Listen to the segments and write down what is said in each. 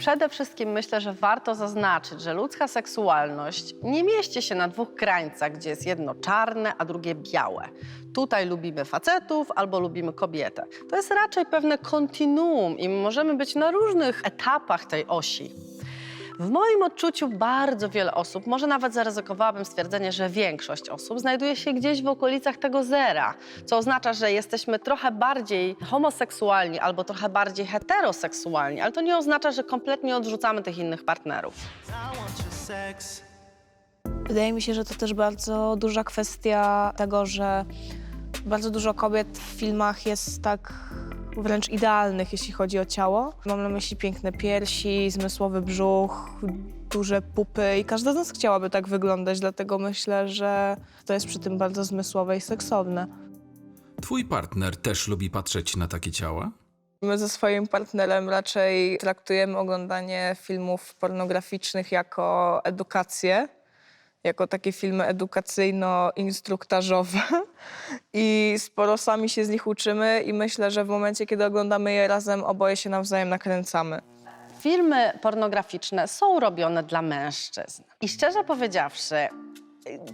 Przede wszystkim myślę, że warto zaznaczyć, że ludzka seksualność nie mieści się na dwóch krańcach, gdzie jest jedno czarne, a drugie białe. Tutaj lubimy facetów albo lubimy kobietę. To jest raczej pewne kontinuum i możemy być na różnych etapach tej osi. W moim odczuciu bardzo wiele osób, może nawet zaryzykowałabym stwierdzenie, że większość osób znajduje się gdzieś w okolicach tego zera, co oznacza, że jesteśmy trochę bardziej homoseksualni albo trochę bardziej heteroseksualni, ale to nie oznacza, że kompletnie odrzucamy tych innych partnerów. Wydaje mi się, że to też bardzo duża kwestia tego, że bardzo dużo kobiet w filmach jest tak wręcz idealnych, jeśli chodzi o ciało. Mam na myśli piękne piersi, zmysłowy brzuch, duże pupy i każda z nas chciałaby tak wyglądać, dlatego myślę, że to jest przy tym bardzo zmysłowe i seksowne. Twój partner też lubi patrzeć na takie ciała? My ze swoim partnerem raczej traktujemy oglądanie filmów pornograficznych jako edukację, jako takie filmy edukacyjno-instruktażowe i sporo sami się z nich uczymy i myślę, że w momencie, kiedy oglądamy je razem, oboje się nawzajem nakręcamy. Filmy pornograficzne są robione dla mężczyzn. I szczerze powiedziawszy,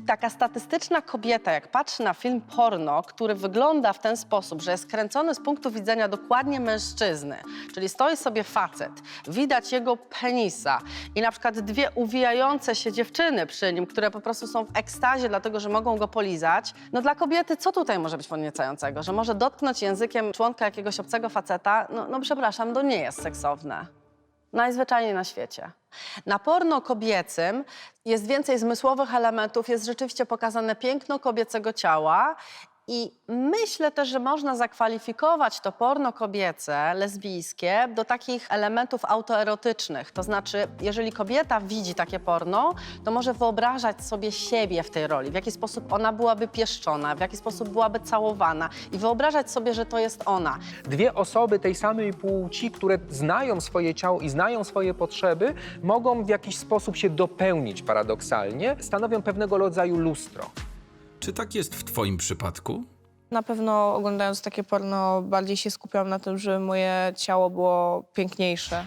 taka statystyczna kobieta, jak patrzy na film porno, który wygląda w ten sposób, że jest kręcony z punktu widzenia dokładnie mężczyzny, czyli stoi sobie facet, widać jego penisa i na przykład dwie uwijające się dziewczyny przy nim, które po prostu są w ekstazie, dlatego że mogą go polizać, no dla kobiety co tutaj może być podniecającego? Że może dotknąć językiem członka jakiegoś obcego faceta? No, no przepraszam, to nie jest seksowne. Najzwyczajniej na świecie. Na porno kobiecym jest więcej zmysłowych elementów, jest rzeczywiście pokazane piękno kobiecego ciała i myślę też, że można zakwalifikować to porno kobiece, lesbijskie do takich elementów autoerotycznych. To znaczy, jeżeli kobieta widzi takie porno, to może wyobrażać sobie siebie w tej roli, w jaki sposób ona byłaby pieszczona, w jaki sposób byłaby całowana i wyobrażać sobie, że to jest ona. Dwie osoby tej samej płci, które znają swoje ciało i znają swoje potrzeby, mogą w jakiś sposób się dopełnić paradoksalnie, stanowią pewnego rodzaju lustro. Czy tak jest w Twoim przypadku? Na pewno oglądając takie porno bardziej się skupiam na tym, żeby moje ciało było piękniejsze.